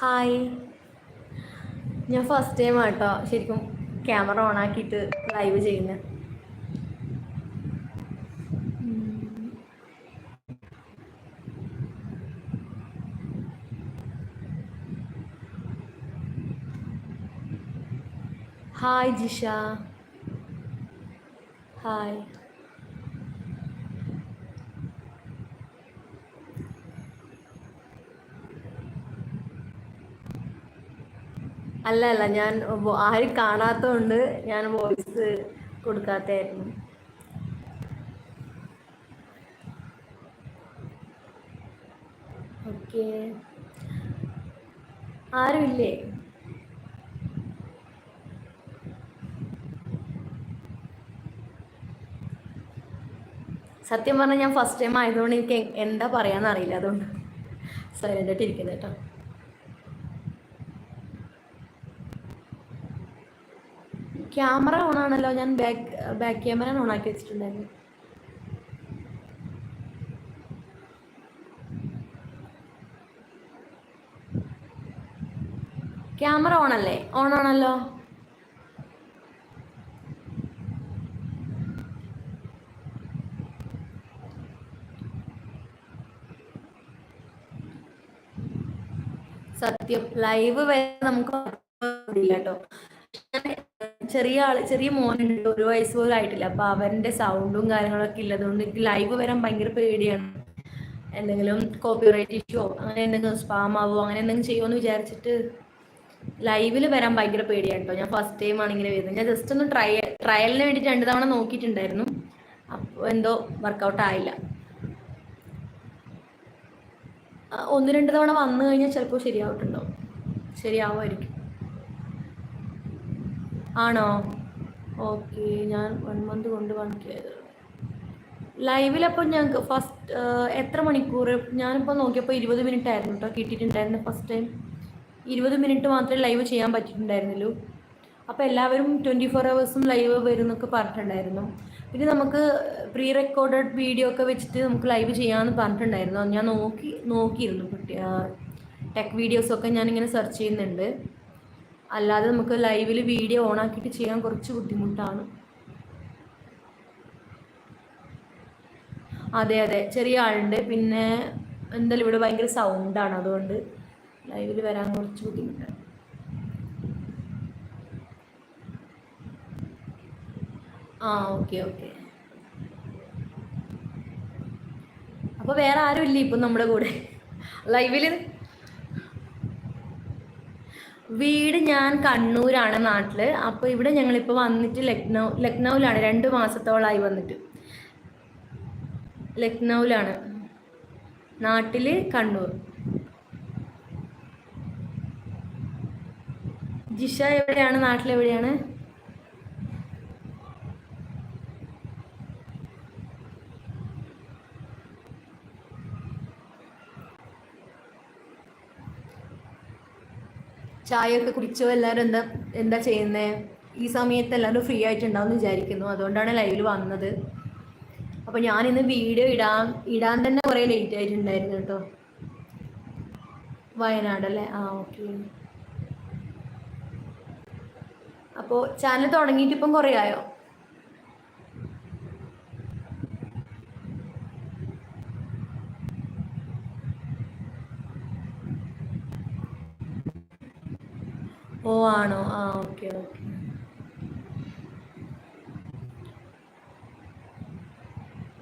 Hi. ഞാൻ first time ആട്ടോ ശരിക്കും ക്യാമറ ഓൺ ആക്കിയിട്ട് ലൈവ് ചെയ്യുന്നത് ഹായ് ജിഷ. ഹായ്. അല്ല അല്ല ഞാൻ ആരും കാണാത്തതുകൊണ്ട് ഞാൻ വോയിസ് കൊടുക്കാത്തായിരുന്നു. ഓക്കെ. ആരുമില്ലേ? സത്യം പറഞ്ഞാൽ ഞാൻ ഫസ്റ്റ് ടൈം ആയതുകൊണ്ട് എനിക്ക് എന്താ പറയാന്ന് അറിയില്ല അതുകൊണ്ട്. സൈലന്റ് ആയിട്ട് ഇരിക്കുന്നത് കേട്ടോ. ക്യാമറ ഓൺ ആണല്ലോ ഞാൻ ബാക്ക് ബാക്ക് ക്യാമറ ഓൺ ആക്കി വെച്ചിട്ടുണ്ടായിരുന്നു. ക്യാമറ ഓൺ അല്ലേ ഓൺ ആണല്ലോ സത്യം ലൈവ് വരെ നമുക്ക് കേട്ടോ. ചെറിയ ആൾ ചെറിയ മോനുണ്ട്. ഒരു വയസ്സ് പോലും ആയിട്ടില്ല. അപ്പൊ അവന്റെ സൗണ്ടും കാര്യങ്ങളൊക്കെ ഇല്ലതുകൊണ്ട് എനിക്ക് ലൈവ് വരാൻ ഭയങ്കര പേടിയാണ്. എന്തെങ്കിലും കോപ്പിറൈറ്റ് ഇഷ്യൂ അങ്ങനെ എന്തെങ്കിലും സ്പാം ആവോ അങ്ങനെ എന്തെങ്കിലും ചെയ്യുമോ വിചാരിച്ചിട്ട് ലൈവിൽ വരാൻ ഭയങ്കര പേടിയാണ് കേട്ടോ ഞാൻ ഫസ്റ്റ് ടൈം ആണ് ഇങ്ങനെ വരുന്നത്. ഞാൻ ജസ്റ്റ് ഒന്ന് ട്രയ ട്രയലിന് വേണ്ടി രണ്ടു തവണ നോക്കിയിട്ടുണ്ടായിരുന്നു. അപ്പോൾ എന്തോ വർക്കൗട്ട് ആയില്ല. ഒന്ന് രണ്ട് തവണ വന്നു കഴിഞ്ഞാൽ ചിലപ്പോൾ ശരിയാവട്ടുണ്ടോ ശരിയാവുമായിരിക്കും. ആണോ? ഓക്കെ ഞാൻ വൺ മന്ത് കൊണ്ട് വർക്ക് ചെയ്തത് ലൈവിലപ്പോൾ ഞങ്ങൾക്ക് ഫസ്റ്റ് എത്ര മണിക്കൂർ ഞാനിപ്പോൾ നോക്കിയപ്പോൾ ഇരുപത് മിനിറ്റ് ആയിരുന്നു കേട്ടോ കിട്ടിയിട്ടുണ്ടായിരുന്നു ഫസ്റ്റ് ടൈം ഇരുപത് മിനിറ്റ് മാത്രമേ ലൈവ് ചെയ്യാൻ പറ്റിയിട്ടുണ്ടായിരുന്നുള്ളൂ. അപ്പോൾ എല്ലാവരും ട്വന്റി ഫോർ ഹവേഴ്സും ലൈവ് വരും എന്നൊക്കെ പറഞ്ഞിട്ടുണ്ടായിരുന്നു. പിന്നെ നമുക്ക് പ്രീ റെക്കോർഡഡ് വീഡിയോ ഒക്കെ വെച്ചിട്ട് നമുക്ക് ലൈവ് ചെയ്യാമെന്ന് പറഞ്ഞിട്ടുണ്ടായിരുന്നു. ഞാൻ നോക്കി നോക്കിയിരുന്നു ടെക് വീഡിയോസൊക്കെ ഞാനിങ്ങനെ സെർച്ച് ചെയ്യുന്നുണ്ട്. അല്ലാതെ നമുക്ക് ലൈവിൽ വീഡിയോ ഓൺ ആക്കിയിട്ട് ചെയ്യാൻ കുറച്ച് ബുദ്ധിമുട്ടാണ്. അതെ അതെ. ചെറിയ ആളുണ്ട്. പിന്നെ എന്തായാലും ഇവിടെ ഭയങ്കര സൗണ്ടാണ് അതുകൊണ്ട് ലൈവിൽ വരാൻ കുറച്ച് ബുദ്ധിമുട്ടാണ്. ആ ഓക്കെ ഓക്കെ. അപ്പോൾ വേറെ ആരും ഇല്ല ഇപ്പം നമ്മുടെ കൂടെ? ലൈവിൽ വീട് ഞാൻ കണ്ണൂരാണ് നാട്ടിൽ അപ്പോൾ ഇവിടെ ഞങ്ങളിപ്പോൾ വന്നിട്ട് ലക്നൗ ലക്നൗവിലാണ് രണ്ട് മാസത്തോളമായി വന്നിട്ട്. ലക്നൗവിലാണ് നാട്ടിൽ കണ്ണൂർ. ജിഷ എവിടെയാണ്? നാട്ടിൽ ചായയൊക്കെ കുടിച്ചോ? എല്ലാവരും എന്താ എന്താ ചെയ്യുന്നത് ഈ സമയത്ത് എല്ലാവരും ഫ്രീ ആയിട്ടുണ്ടാവും എന്ന് വിചാരിക്കുന്നു. അതുകൊണ്ടാണ് ലൈവിൽ വന്നത്. അപ്പോൾ ഇന്ന് വീഡിയോ ഇടാൻ ഇടാൻ തന്നെ കുറേ ലേറ്റ് ആയിട്ടുണ്ടായിരുന്നു കേട്ടോ. വയനാടല്ലേ ആ ഓക്കെ അപ്പോൾ ചാനൽ തുടങ്ങിയിട്ട് ഇപ്പം കുറേ ആയോ? ഓ ആണോ? ആ ഓക്കെ ഓക്കെ.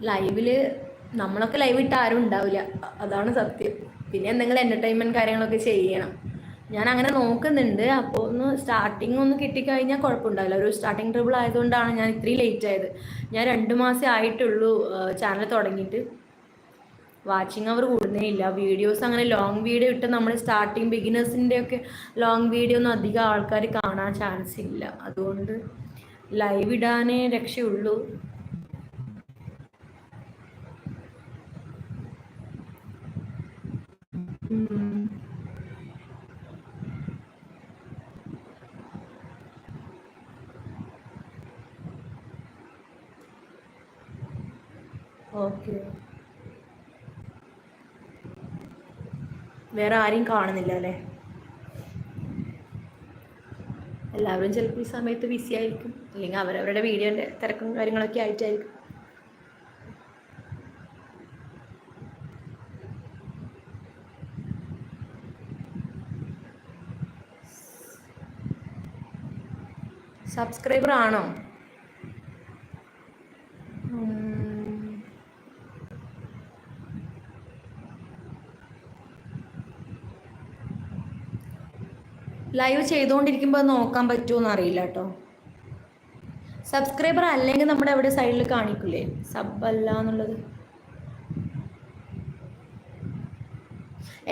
ലൈവിൽ നമ്മളൊക്കെ ലൈവ് ഇട്ട് ആരും ഉണ്ടാവില്ല. അതാണ് സത്യം. പിന്നെ എന്തെങ്കിലും എന്റർടൈൻമെന്റ് കാര്യങ്ങളൊക്കെ ചെയ്യണം. ഞാൻ അങ്ങനെ നോക്കുന്നുണ്ട്. അപ്പോൾ ഒന്ന് സ്റ്റാർട്ടിങ് ഒന്ന് കിട്ടിക്കഴിഞ്ഞാൽ കുഴപ്പമുണ്ടാവില്ല. ഒരു സ്റ്റാർട്ടിങ് ട്രിബിൾ ആയതുകൊണ്ടാണ് ഞാൻ ഇത്രയും ലേറ്റ് ആയത്. ഞാൻ രണ്ട് മാസം ആയിട്ടുള്ളൂ ചാനൽ തുടങ്ങിയിട്ട്. വാച്ചിങ് അവർ കൂടുന്നേ ഇല്ല വീഡിയോസ് അങ്ങനെ ലോങ് വീഡിയോ ഇട്ട് നമ്മൾ സ്റ്റാർട്ടിങ് ബിഗിനേഴ്സിന്റെ ഒക്കെ ലോങ് വീഡിയോ ഒന്നും അധികം ആൾക്കാർ കാണാൻ ചാൻസ് ഇല്ല. അതുകൊണ്ട് ലൈവ് ഇടാനേ രക്ഷയുള്ളൂ. ഓക്കെ. വേറെ ആരെയും കാണുന്നില്ല അല്ലേ എല്ലാവരും ചിലപ്പോൾ ഈ സമയത്ത് ബിസി ആയിരിക്കും. അല്ലെങ്കിൽ അവരവരുടെ വീഡിയോന്റെ തിരക്കും കാര്യങ്ങളൊക്കെ ആയിട്ടായിരിക്കും. സബ്സ്ക്രൈബർ ആണോ? ലൈവ് ചെയ്തുകൊണ്ടിരിക്കുമ്പോൾ നോക്കാൻ പറ്റുമോ അറിയില്ല കേട്ടോ. സബ്സ്ക്രൈബർ അല്ലെങ്കിൽ നമ്മുടെ അവിടെ സൈഡിൽ കാണിക്കില്ലേ സബ് അല്ല എന്നുള്ളത്.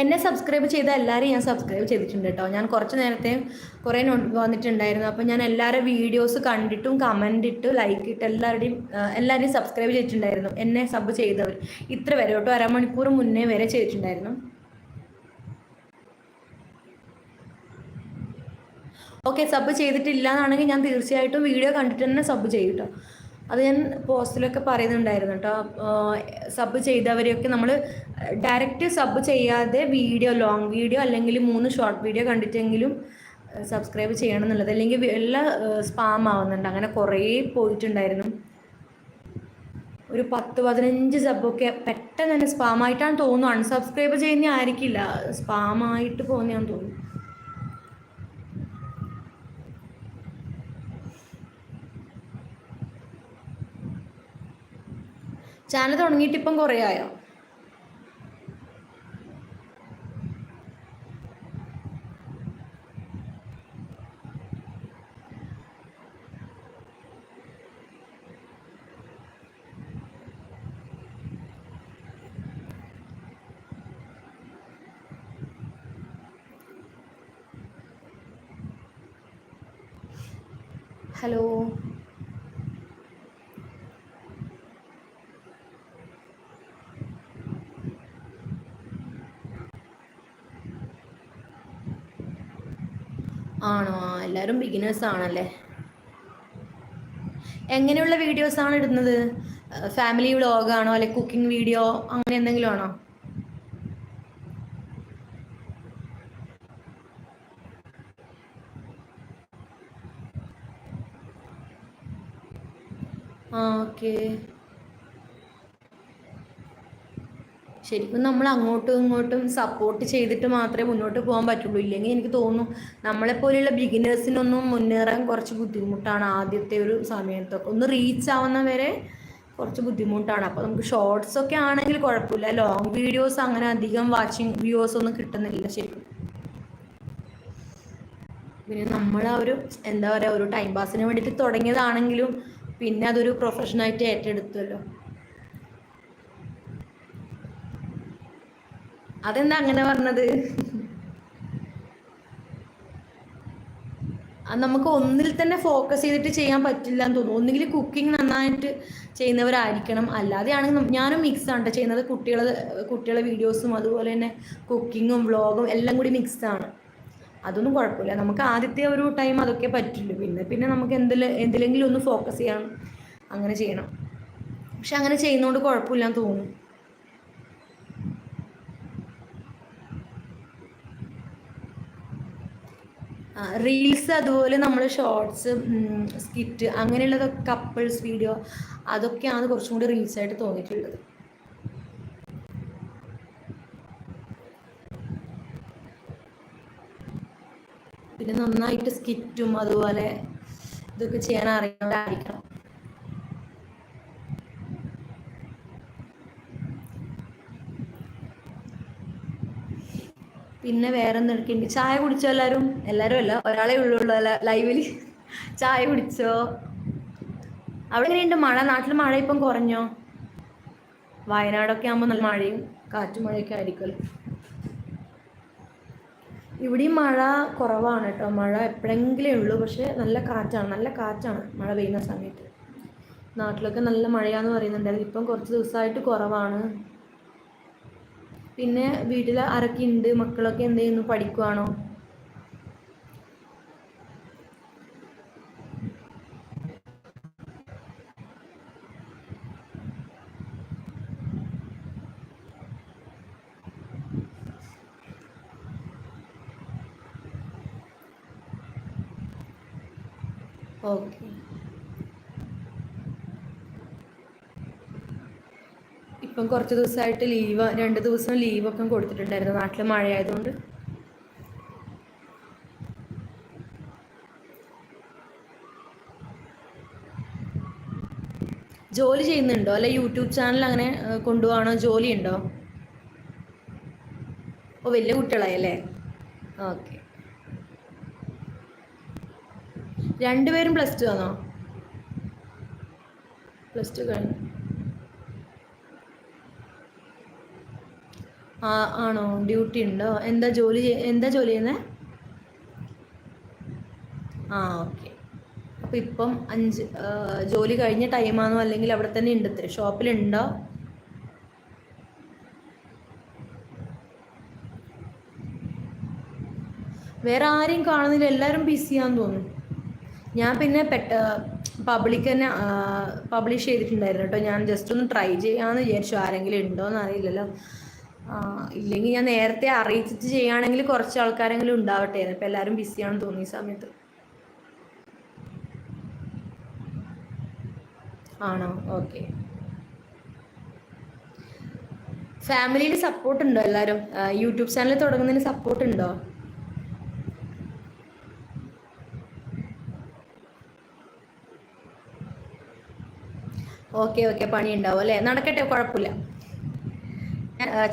എന്നെ സബ്സ്ക്രൈബ് ചെയ്ത എല്ലാവരും ഞാൻ സബ്സ്ക്രൈബ് ചെയ്തിട്ടുണ്ട് കേട്ടോ. ഞാൻ കുറച്ച് നേരത്തെ കുറേ വന്നിട്ടുണ്ടായിരുന്നു. അപ്പോൾ ഞാൻ എല്ലാവരുടെ വീഡിയോസ് കണ്ടിട്ടും കമന്റ് ഇട്ട് ലൈക്ക് ഇട്ട് എല്ലാവരുടെയും എല്ലാവരെയും സബ്സ്ക്രൈബ് ചെയ്തിട്ടുണ്ടായിരുന്നു. എന്നെ സബ് ചെയ്തവർ. ഇത്ര വരെ കേട്ടോ അരമണിക്കൂർ മുന്നേ വരെ ചെയ്തിട്ടുണ്ടായിരുന്നു. ഓക്കെ സബ് ചെയ്തിട്ടില്ല എന്നാണെങ്കിൽ ഞാൻ തീർച്ചയായിട്ടും വീഡിയോ കണ്ടിട്ട് തന്നെ സബ് ചെയ്യും കേട്ടോ അത് ഞാൻ പോസ്റ്റിലൊക്കെ പറയുന്നുണ്ടായിരുന്നു കേട്ടോ സബ് ചെയ്തവരെയൊക്കെ നമ്മൾ ഡയറക്റ്റ് സബ് ചെയ്യാതെ വീഡിയോ ലോങ് വീഡിയോ അല്ലെങ്കിൽ മൂന്ന് ഷോർട്ട് വീഡിയോ കണ്ടിട്ടെങ്കിലും സബ്സ്ക്രൈബ് ചെയ്യണം എന്നുള്ളത്. അല്ലെങ്കിൽ എല്ലാ സ്പാം ആവുന്നുണ്ട്. അങ്ങനെ കുറേ പോയിട്ടുണ്ടായിരുന്നു. ഒരു പത്ത് പതിനഞ്ച് സബൊക്കെ പെട്ടെന്ന് തന്നെ സ്പാമായിട്ടാണ് തോന്നുന്നു അൺസബ്സ്ക്രൈബ് ചെയ്യുന്ന ആയിരിക്കില്ല. സ്പാമായിട്ട് പോകുന്നതാണെന്ന് തോന്നുന്നു. ചാനൽ തുടങ്ങിയിട്ട് ഇപ്പം കുറേ ആയോ? ഹലോ ആണോ എല്ലാവരും ബിഗിനേഴ്സ് ആണല്ലേ? എങ്ങനെയുള്ള വീഡിയോസ് ആണ് ഇടുന്നത്? ഫാമിലി വ്ലോഗാണോ അല്ലെ കുക്കിംഗ് വീഡിയോ അങ്ങനെ എന്തെങ്കിലും ആണോ ആ ഓക്കേ ശരിക്കും നമ്മൾ അങ്ങോട്ടും ഇങ്ങോട്ടും സപ്പോർട്ട് ചെയ്തിട്ട് മാത്രമേ മുന്നോട്ട് പോകാൻ പറ്റുള്ളൂ. ഇല്ലെങ്കിൽ എനിക്ക് തോന്നുന്നു നമ്മളെപ്പോലെയുള്ള ബിഗിനേഴ്സിനൊന്നും മുന്നേറാൻ കുറച്ച് ബുദ്ധിമുട്ടാണ് ആദ്യത്തെ ഒരു സമയത്തൊക്കെ ഒന്ന് റീച്ച് ആവുന്ന വരെ കുറച്ച് ബുദ്ധിമുട്ടാണ്. അപ്പോൾ നമുക്ക് ഷോർട്സ് ഒക്കെ ആണെങ്കിൽ കുഴപ്പമില്ല. ലോങ് വീഡിയോസ് അങ്ങനെ അധികം വാച്ചിങ് വ്യൂസ് ഒന്നും കിട്ടുന്നില്ല ശരിക്കും. പിന്നെ നമ്മൾ ആ ഒരു എന്താ പറയുക ഒരു ടൈം പാസിന് വേണ്ടിയിട്ട് തുടങ്ങിയതാണെങ്കിലും പിന്നെ അതൊരു പ്രൊഫഷനായിട്ട് ഏറ്റെടുത്തല്ലോ. അതെന്താ അങ്ങനെ പറഞ്ഞത്? നമുക്ക് ഒന്നിൽ തന്നെ ഫോക്കസ് ചെയ്തിട്ട് ചെയ്യാൻ പറ്റില്ല എന്ന് തോന്നുന്നു. ഒന്നുകിൽ കുക്കിംഗ് നന്നായിട്ട് ചെയ്യുന്നവരായിരിക്കണം. അല്ലാതെയാണെങ്കിൽ ഞാനും മിക്സ് ആണ് ചെയ്യുന്നത്. കുട്ടികളെ കുട്ടികളെ വീഡിയോസും അതുപോലെ തന്നെ കുക്കിങ്ങും വ്ളോഗും എല്ലാം കൂടി മിക്സ് ആണ്. അതൊന്നും കുഴപ്പമില്ല. നമുക്ക് ആദ്യത്തെ ഒരു ടൈം അതൊക്കെ പറ്റുള്ളൂ പിന്നെ പിന്നെ നമുക്ക് എന്തിൽ എന്തിലെങ്കിലും ഒന്ന് ഫോക്കസ് ചെയ്യണം. അങ്ങനെ ചെയ്യണം. പക്ഷെ അങ്ങനെ ചെയ്യുന്നതുകൊണ്ട് കുഴപ്പമില്ല എന്ന് തോന്നുന്നു. റീൽസ് അതുപോലെ നമ്മൾ ഷോർട്സ് സ്കിറ്റ് അങ്ങനെയുള്ളത് കപ്പിൾസ് വീഡിയോ അതൊക്കെയാണ് കുറച്ചും കൂടി റീൽസായിട്ട് തോന്നിയിട്ടുള്ളത്. പിന്നെ നന്നായിട്ട് സ്കിറ്റും അതുപോലെ ഇതൊക്കെ ചെയ്യാൻ അറിയാവുന്നവരായിരിക്കണം പിന്നെ വേറെ എന്തൊക്കെയുണ്ട് ചായ കുടിച്ചോ എല്ലാവരും എല്ലാവരും അല്ല ഒരാളെ ഉള്ളൂ ലൈവിൽ ചായ കുടിച്ചോ? അവിടെ എങ്ങനെയുണ്ട് മഴ? നാട്ടിൽ മഴ ഇപ്പം കുറഞ്ഞോ? വയനാടൊക്കെ ആകുമ്പോൾ നല്ല മഴയും കാറ്റും മഴയൊക്കെ ആയിരിക്കുമല്ലോ ഇവിടെയും മഴ കുറവാണ് കേട്ടോ. മഴ എപ്പോഴെങ്കിലേ ഉള്ളൂ പക്ഷേ നല്ല കാറ്റാണ്. നല്ല കാറ്റാണ് മഴ പെയ്യുന്ന സമയത്ത്. നാട്ടിലൊക്കെ നല്ല മഴയാന്ന് പറയുന്നുണ്ടായിരുന്നു. ഇപ്പം കുറച്ച് ദിവസമായിട്ട് കുറവാണ്. പിന്നെ വീട്ടിൽ ആരൊക്കെ ഉണ്ട് മക്കളൊക്കെ എന്ത് ചെയ്യുന്നു പഠിക്കുവാണോ? ഓക്കെ. ഇപ്പം കുറച്ച് ദിവസമായിട്ട് ലീവ് രണ്ട് ദിവസം ലീവൊക്കെ കൊടുത്തിട്ടുണ്ടായിരുന്നു. നാട്ടിൽ മഴയായതുകൊണ്ട്. ജോലി ചെയ്യുന്നുണ്ടോ? അല്ലെ യൂട്യൂബ് ചാനൽ അങ്ങനെ കൊണ്ടുപോകണോ ജോലി ഉണ്ടോ ഓ വലിയ കുട്ടികളായി അല്ലേ? ഓക്കെ. രണ്ടുപേരും പ്ലസ് ടു ആണോ? പ്ലസ് ടു കഴിഞ്ഞു. ആണോ? ഡ്യൂട്ടി ഉണ്ടോ? എന്താ ജോലി എന്താ ജോലി ചെയ്യുന്നത് ആ ഓക്കെ. അപ്പം ഇപ്പം അഞ്ച് ജോലി കഴിഞ്ഞ ടൈമാണോ അല്ലെങ്കിൽ അവിടെ തന്നെ ഉണ്ട് ഷോപ്പിലുണ്ടോ വേറെ ആരെയും കാണുന്നില്ല. എല്ലാവരും ബിസിയാന്ന് തോന്നുന്നു. ഞാൻ പിന്നെ പെട്ട പബ്ലിക് തന്നെ പബ്ലിഷ് ചെയ്തിട്ടുണ്ടായിരുന്നു കേട്ടോ. ഞാൻ ജസ്റ്റ് ഒന്ന് ട്രൈ ചെയ്യാമെന്ന് വിചാരിച്ചു. ആരെങ്കിലും ഉണ്ടോയെന്ന് അറിയില്ലല്ലോ. ആ, ഇല്ലെങ്കിൽ ഞാൻ നേരത്തെ അറിയിച്ചിട്ട് ചെയ്യുകയാണെങ്കിൽ കുറച്ച് ആൾക്കാരെങ്കിലും ഉണ്ടാവട്ടെ ഇപ്പം എല്ലാവരും ബിസിയാണെന്ന് തോന്നി സമയത്ത്. ആണോ? ഓക്കെ. ഫാമിലിയിൽ സപ്പോർട്ട് ഉണ്ടോ എല്ലാവരും യൂട്യൂബ് ചാനൽ തുടങ്ങുന്നതിന് സപ്പോർട്ട് ഉണ്ടോ ഓക്കെ ഓക്കെ. പണി ഉണ്ടാവും അല്ലേ? നടക്കട്ടെ കുഴപ്പമില്ല.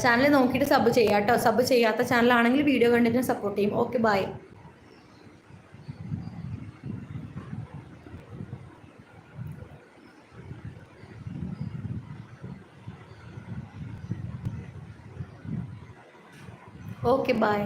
ചാനൽ നോക്കിയിട്ട് സബ് ചെയ്യാം കേട്ടോ സബ് ചെയ്യാത്ത ചാനലാണെങ്കിൽ വീഡിയോ കണ്ടിട്ട് സപ്പോർട്ട് ചെയ്യും. Okay bye okay bye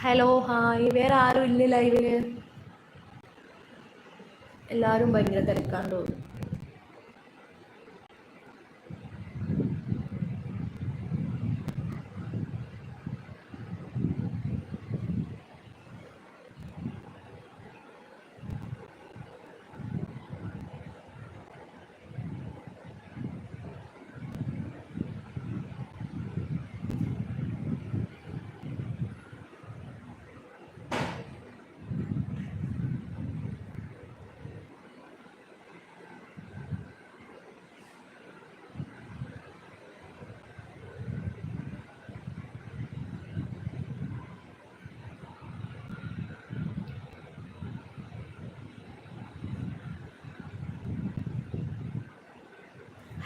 hello hi വേറെ ആരും ഇല്ല ലൈവിൽ എല്ലാവരും ഭയങ്കര തിരക്കാണ്ട് തോന്നുന്നു.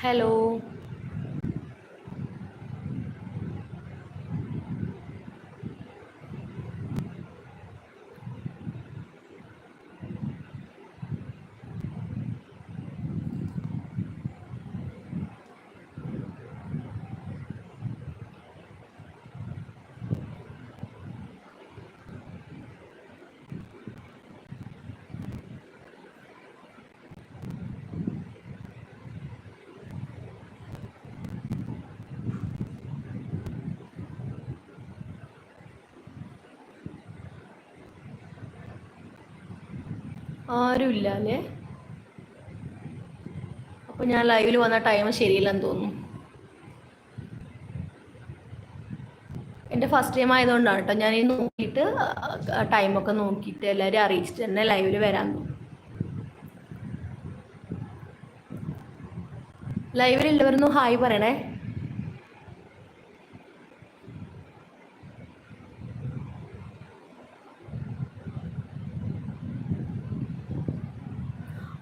ഹലോ ആരുമില്ല അല്ലേ അപ്പോൾ ഞാൻ ലൈവിൽ വന്ന ടൈം ശരിയില്ലെന്ന് തോന്നുന്നു. എന്റെ ഫസ്റ്റ് ടൈം ആയതുകൊണ്ടാണ് കേട്ടോ ഞാൻ ഈ നോക്കിയിട്ട് ടൈമൊക്കെ നോക്കിയിട്ട് എല്ലാവരും അറിയിച്ചിട്ട് തന്നെ ലൈവിൽ വരാൻ ലൈവിലുള്ളവരൊന്നും ഹായ് പറയണേ.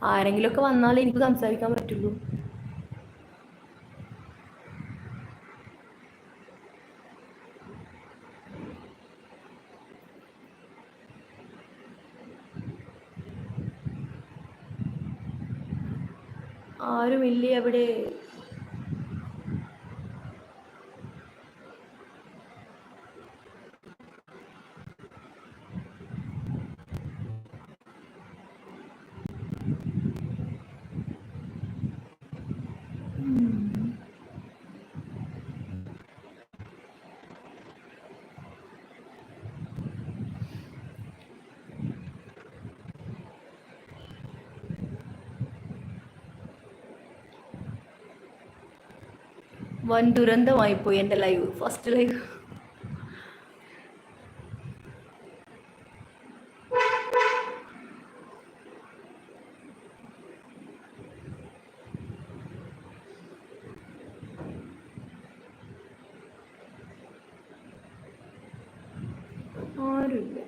ആരെങ്കിലുമൊക്കെ വന്നാലേ എനിക്ക് സംസാരിക്കാൻ പറ്റുള്ളൂ. ആരുമില്ലേ അവിടെ? വൻ ദുരന്തമായി പോയി എന്റെ ലൈവ് ഫസ്റ്റ് ലൈവ് ആരുമില്ല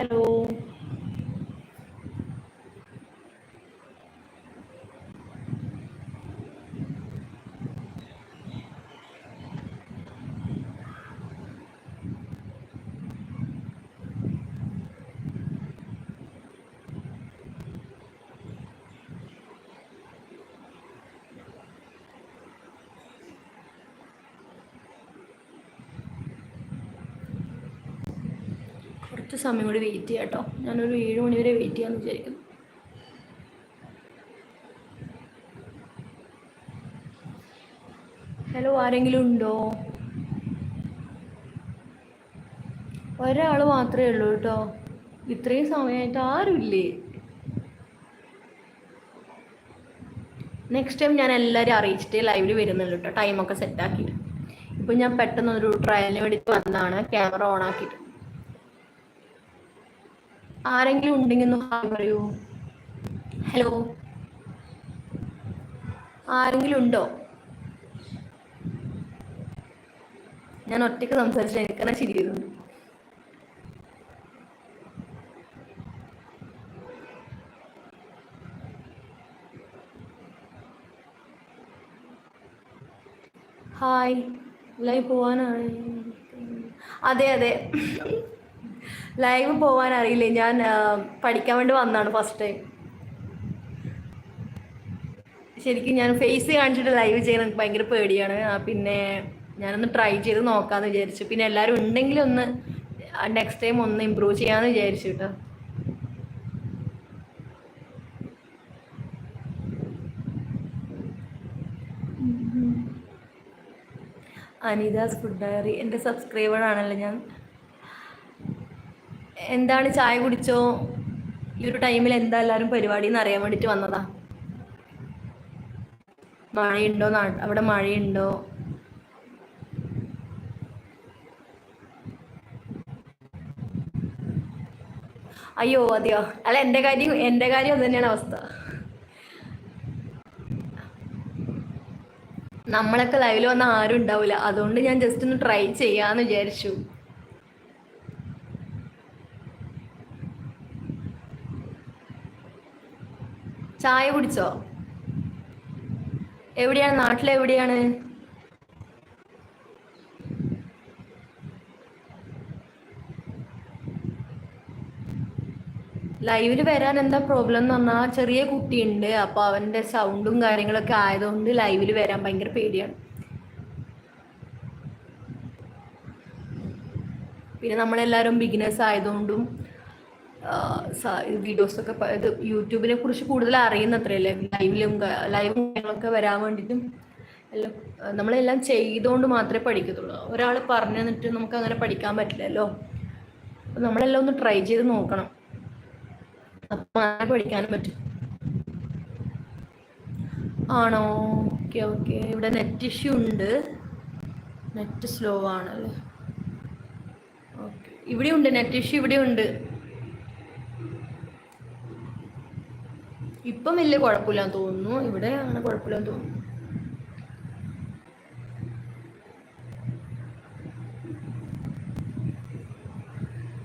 ഹലോ സമയം കൂടി വെയിറ്റ് ചെയ്യാം കേട്ടോ ഞാനൊരു ഏഴ് മണി വരെ വെയിറ്റ് ചെയ്യാമെന്ന് വിചാരിക്കുന്നു. ഹലോ ആരെങ്കിലും ഉണ്ടോ? ഒരാൾ മാത്രമേ ഉള്ളൂ കേട്ടോ ഇത്രയും സമയമായിട്ട് ആരുമില്ലേ നെക്സ്റ്റ് ടൈം ഞാൻ എല്ലാവരും അറിയിച്ചിട്ട് ലൈവിൽ വരുന്നുള്ളൂ കേട്ടോ ടൈമൊക്കെ സെറ്റാക്കിയിട്ട് ഇപ്പം ഞാൻ പെട്ടെന്ന് ഒരു ട്രയലിന് വേണ്ടിയിട്ട് വന്നതാണ്. ക്യാമറ ഓൺ ആക്കിയിട്ട്. ആരെങ്കിലും ഉണ്ടെങ്കിൽ ഒന്ന് ഹായ് പറയൂ. ഹലോ? ആരെങ്കിലും ഉണ്ടോ? ഞാൻ ഒറ്റയ്ക്ക് സംസാരിച്ച എനിക്കെന്നെ ശരി വരുന്നുണ്ട് ഹായ്. ലൈവ് പോവാനാണ്. അതെ അതെ. ലൈവ് പോവാൻ അറിയില്ല? ഞാൻ പഠിക്കാൻ വേണ്ടി വന്നാണ് ഫസ്റ്റ് ടൈം ശരിക്കും ഞാൻ ഫേസ് കാണിച്ചിട്ട് ലൈവ് ചെയ്യാൻ എനിക്ക് ഭയങ്കര പേടിയാണ്. പിന്നെ ഞാനൊന്ന് ട്രൈ ചെയ്ത് നോക്കാമെന്ന് വിചാരിച്ചു. പിന്നെ എല്ലാവരും ഉണ്ടെങ്കിൽ ഒന്ന് നെക്സ്റ്റ് ടൈം ഒന്ന് ഇമ്പ്രൂവ് ചെയ്യാമെന്ന് വിചാരിച്ചു കേട്ടോ അനിതാസ് ഫുഡ് ഡയറി എന്റെ സബ്സ്ക്രൈബർ ആണല്ലോ ഞാൻ. എന്താണ് ചായ കുടിച്ചോ? ഈ ഒരു ടൈമിൽ എന്താ എല്ലാവരും പരിപാടി എന്ന് അറിയാൻ വേണ്ടിയിട്ട് വന്നതാ? മഴയുണ്ടോ? അവിടെ മഴയുണ്ടോ? അയ്യോ അതെയോ? അല്ല എന്റെ കാര്യം എന്റെ കാര്യം അത് തന്നെയാണ് അവസ്ഥ. നമ്മളൊക്കെ ലൈവിൽ വന്ന ആരും ഉണ്ടാവില്ല അതുകൊണ്ട് ഞാൻ ജസ്റ്റ് ഒന്ന് ട്രൈ ചെയ്യാന്ന് വിചാരിച്ചു. ചായ കുടിച്ചോ? എവിടെയാണ്? നാട്ടിലെവിടെയാണ് ലൈവിൽ വരാൻ എന്താ പ്രോബ്ലം എന്ന് പറഞ്ഞാൽ ചെറിയ കുട്ടിയുണ്ട്. അപ്പോൾ അവന്റെ സൗണ്ടും കാര്യങ്ങളൊക്കെ ആയതുകൊണ്ട് ലൈവിൽ വരാൻ ഭയങ്കര പേടിയാണ്. പിന്നെ നമ്മളെല്ലാവരും ബിഗിനേഴ്സ് ആയതുകൊണ്ടും വീഡിയോസൊക്കെ ഇത് യൂട്യൂബിനെ കുറിച്ച് കൂടുതൽ അറിയുന്നത്രയല്ലേ? ലൈവിലും ലൈവ് കാര്യങ്ങളൊക്കെ വരാൻ വേണ്ടിയിട്ടും എല്ലാം നമ്മളെല്ലാം ചെയ്തുകൊണ്ട് മാത്രമേ പഠിക്കത്തുള്ളൂ. ഒരാൾ പറഞ്ഞു തന്നിട്ട് നമുക്ക് അങ്ങനെ പഠിക്കാൻ പറ്റില്ലല്ലോ. അപ്പം നമ്മളെല്ലാം ഒന്ന് ട്രൈ ചെയ്ത് നോക്കണം. അപ്പം അങ്ങനെ പഠിക്കാനും പറ്റും. ആണോ? Okay okay. ഇവിടെ നെറ്റ് ഇഷ്യൂ ഉണ്ട്. നെറ്റ് സ്ലോ ആണല്ലേ? ഓക്കെ. ഇവിടെ ഉണ്ട് നെറ്റ് ഇഷ്യൂ ഇവിടെ ഉണ്ട് ഇപ്പം വലിയ കുഴപ്പമില്ലാന്ന് തോന്നുന്നു. ഇവിടെ അങ്ങനെ കുഴപ്പമില്ലാന്ന് തോന്നുന്നു.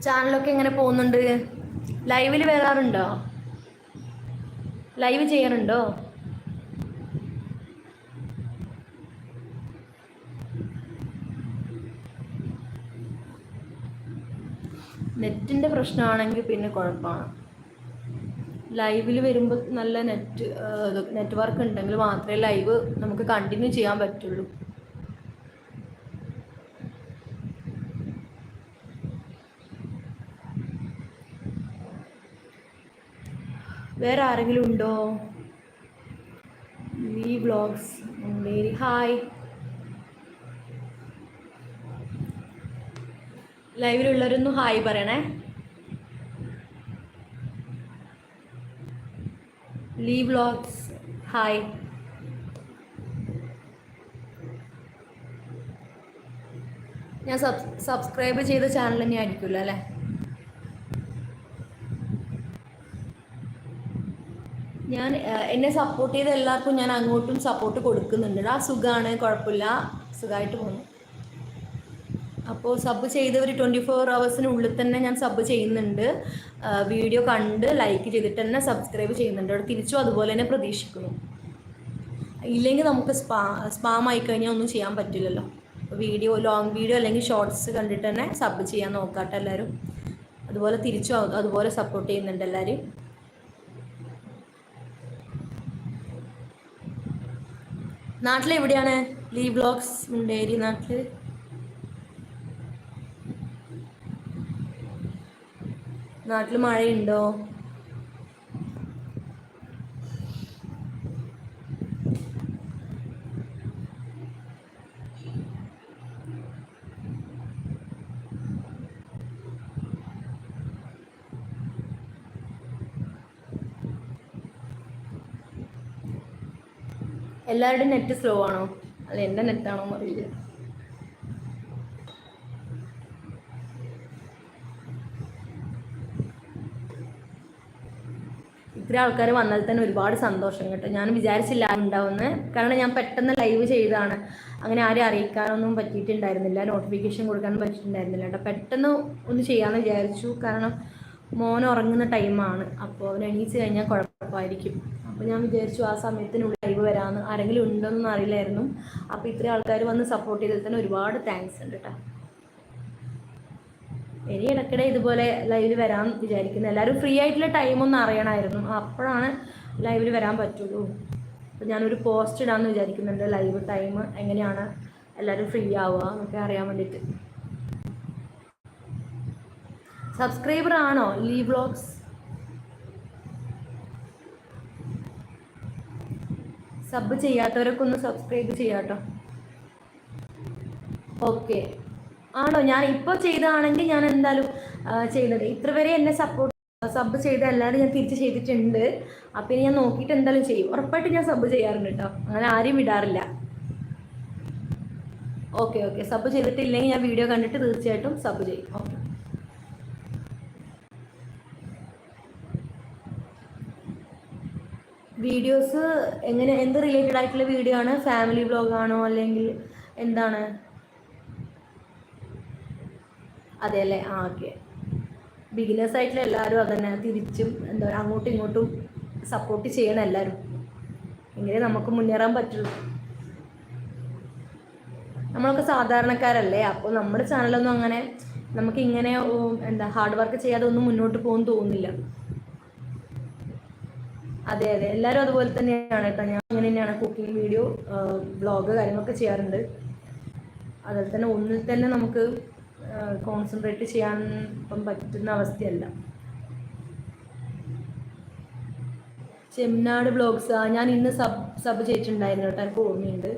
ചാനലൊക്കെ എങ്ങനെ പോകുന്നുണ്ട്? ലൈവിൽ വരാറുണ്ടോ ലൈവ് ചെയ്യാറുണ്ടോ? നെറ്റിന്റെ പ്രശ്നമാണെങ്കിൽ പിന്നെ കുഴപ്പമാണ്. ലൈവിൽ വരുമ്പോൾ നല്ല നെറ്റ് നെറ്റ്വർക്ക് ഉണ്ടെങ്കിൽ മാത്രമേ ലൈവ് നമുക്ക് കണ്ടിന്യൂ ചെയ്യാൻ പറ്റുള്ളൂ. വേറെ ആരെങ്കിലും ഉണ്ടോ? വി വ്ളോഗ്സ് ഉണ്ടേരി ഹായ് ലൈവിലുള്ളവരൊന്നും ഹായ് പറയണേ. ലീ വ്ളോഗ്സ് ഹായ് ഞാൻ സബ് സബ്സ്ക്രൈബ് ചെയ്ത ചാനൽ തന്നെ ആയിരിക്കുമല്ലോ അല്ലേ? ഞാൻ എന്നെ സപ്പോർട്ട് ചെയ്ത എല്ലാവർക്കും ഞാൻ അങ്ങോട്ടും സപ്പോർട്ട് കൊടുക്കുന്നുണ്ട്. ആ സുഖമാണ് കുഴപ്പമില്ല. സുഖമായിട്ട് പോകുന്നു. അപ്പോൾ സബ് ചെയ്തവർ ട്വന്റി ഫോർ അവേഴ്സിനുള്ളിൽ തന്നെ ഞാൻ സബ് ചെയ്യുന്നുണ്ട്. വീഡിയോ കണ്ട് ലൈക്ക് ചെയ്തിട്ട് തന്നെ സബ്സ്ക്രൈബ് ചെയ്യുന്നുണ്ട്. അവിടെ തിരിച്ചും അതുപോലെ തന്നെ പ്രതീക്ഷിക്കുന്നു. ഇല്ലെങ്കിൽ നമുക്ക് സ്പാ സ്പാം ആയി കഴിഞ്ഞാൽ ഒന്നും ചെയ്യാൻ പറ്റില്ലല്ലോ. വീഡിയോ ലോങ് വീഡിയോ അല്ലെങ്കിൽ ഷോർട്സ് കണ്ടിട്ട് തന്നെ സബ് ചെയ്യാൻ നോക്കാട്ടെ എല്ലാവരും. അതുപോലെ തിരിച്ചും അത് അതുപോലെ സപ്പോർട്ട് ചെയ്യുന്നുണ്ട് എല്ലാവരും. നാട്ടിലെവിടെയാണ്? ലീ ബ്ലോഗ്സ് മുണ്ടേരി നാട്ടിൽ നാട്ടിൽ മഴയുണ്ടോ? എല്ലാവരുടെയും നെറ്റ് സ്ലോ ആണോ? അല്ല എന്റെ നെറ്റാണോ അറിയില്ല. ഇത്ര ആൾക്കാർ വന്നാൽ തന്നെ ഒരുപാട് സന്തോഷം കേട്ടോ. ഞാൻ വിചാരിച്ചില്ല ഉണ്ടാവുമെന്ന്. കാരണം ഞാൻ പെട്ടെന്ന് ലൈവ് ചെയ്തതാണ്. അങ്ങനെ ആരെയും അറിയിക്കാനൊന്നും പറ്റിയിട്ടുണ്ടായിരുന്നില്ല. നോട്ടിഫിക്കേഷൻ കൊടുക്കാനും പറ്റിയിട്ടുണ്ടായിരുന്നില്ല കേട്ടോ. പെട്ടെന്ന് ഒന്ന് ചെയ്യാമെന്ന് വിചാരിച്ചു. കാരണം മോൻ ഉറങ്ങുന്ന ടൈമാണ് അപ്പോൾ അവൻ എണീച്ച് കഴിഞ്ഞാൽ കുഴപ്പമായിരിക്കും. അപ്പോൾ ഞാൻ വിചാരിച്ചു ആ സമയത്തിനുള്ളിൽ ലൈവ് വരാമെന്ന് ആരെങ്കിലും ഉണ്ടോയെന്നൊന്നും അറിയില്ലായിരുന്നു. അപ്പോൾ ഇത്രയും ആൾക്കാർ വന്ന് സപ്പോർട്ട് ചെയ്തതിൽ തന്നെ ഒരുപാട് താങ്ക്സ് ഉണ്ട് കേട്ടോ. ഇനി ഇടയ്ക്കിടെ ഇതുപോലെ ലൈവിൽ വരാൻ വിചാരിക്കുന്നു. എല്ലാവരും ഫ്രീ ആയിട്ടുള്ള ടൈമൊന്നും അറിയണമായിരുന്നു. അപ്പോഴാണ് ലൈവിൽ വരാൻ പറ്റുള്ളൂ. അപ്പോൾ ഞാനൊരു പോസ്റ്റ് ഇടാമെന്ന് വിചാരിക്കുന്നുണ്ട്. ലൈവ് ടൈം എങ്ങനെയാണ് എല്ലാവരും ഫ്രീ ആവുക എന്നൊക്കെ അറിയാൻ വേണ്ടിയിട്ട്. സബ്സ്ക്രൈബർ ആണോ? ലീ ബ്ലോഗ്സ് സബ് ചെയ്യാത്തവരൊക്കെ ഒന്ന് സബ്സ്ക്രൈബ് ചെയ്യാട്ടോ. ഓക്കെ ആണോ? ഞാൻ ഇപ്പോൾ ചെയ്തതാണെങ്കിൽ ഞാൻ എന്തായാലും ചെയ്തത്. ഇത്ര വരെ എന്നെ സപ്പോർട്ട് സബ് ചെയ്ത എല്ലാവരും ഞാൻ തിരിച്ച് ചെയ്തിട്ടുണ്ട്. അപ്പം ഞാൻ നോക്കിയിട്ട് എന്തായാലും ചെയ്യും. ഉറപ്പായിട്ട് ഞാൻ സബ് ചെയ്യാറുണ്ട് കേട്ടോ അങ്ങനെ ആരെയും വിടാറില്ല. Okay okay. സബ് ചെയ്തിട്ടില്ലെങ്കിൽ ഞാൻ വീഡിയോ കണ്ടിട്ട് തീർച്ചയായിട്ടും സബ് ചെയ്യും. ഓക്കെ. വീഡിയോസ് എങ്ങനെ എന്ത് റിലേറ്റഡ് ആയിട്ടുള്ള വീഡിയോ ആണ്? ഫാമിലി വ്ലോഗാണോ അല്ലെങ്കിൽ എന്താണ്? അതെ അല്ലേ? ആ ഓക്കെ ബിഗിനേഴ്സ് ആയിട്ടുള്ള എല്ലാവരും അതന്നെ തിരിച്ചും എന്താ പറയുക അങ്ങോട്ടും ഇങ്ങോട്ടും സപ്പോർട്ട് ചെയ്യണം എല്ലാവരും. എങ്കിലേ നമുക്ക് മുന്നേറാൻ പറ്റുള്ളൂ. നമ്മളൊക്കെ സാധാരണക്കാരല്ലേ? അപ്പോൾ നമ്മുടെ ചാനലൊന്നും അങ്ങനെ നമുക്ക് ഇങ്ങനെ എന്താ ഹാർഡ് വർക്ക് ചെയ്യാതെ ഒന്നും മുന്നോട്ട് പോകും തോന്നുന്നില്ല. അതെ അതെ. എല്ലാവരും അതുപോലെ തന്നെയാണ് കേട്ടോ. ഞാൻ അങ്ങനെ തന്നെയാണ് കുക്കിംഗ് വീഡിയോ വ്ളോഗ് കാര്യങ്ങളൊക്കെ ചെയ്യാറുണ്ട്. അതിൽ തന്നെ ഒന്നിൽ തന്നെ നമുക്ക് കോൺസെൻട്രേറ്റ് ചെയ്യാൻ ഇപ്പം പറ്റുന്ന അവസ്ഥയല്ല. ചെമ്മനാട് ബ്ലോഗ്സ് ആ ഞാൻ ഇന്ന് സബ് സബ് ചെയ്തിട്ടുണ്ടായിരുന്നു കേട്ടോ എനിക്ക് ഓർമ്മയുണ്ട്.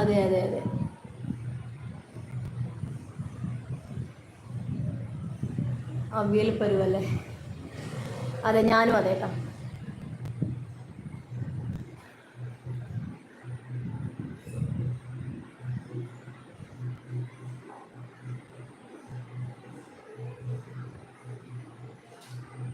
അതെ അതെ അതെ. അവിയൽ പരുവല്ലേ? അതെ ഞാനും അതെ കേട്ടോ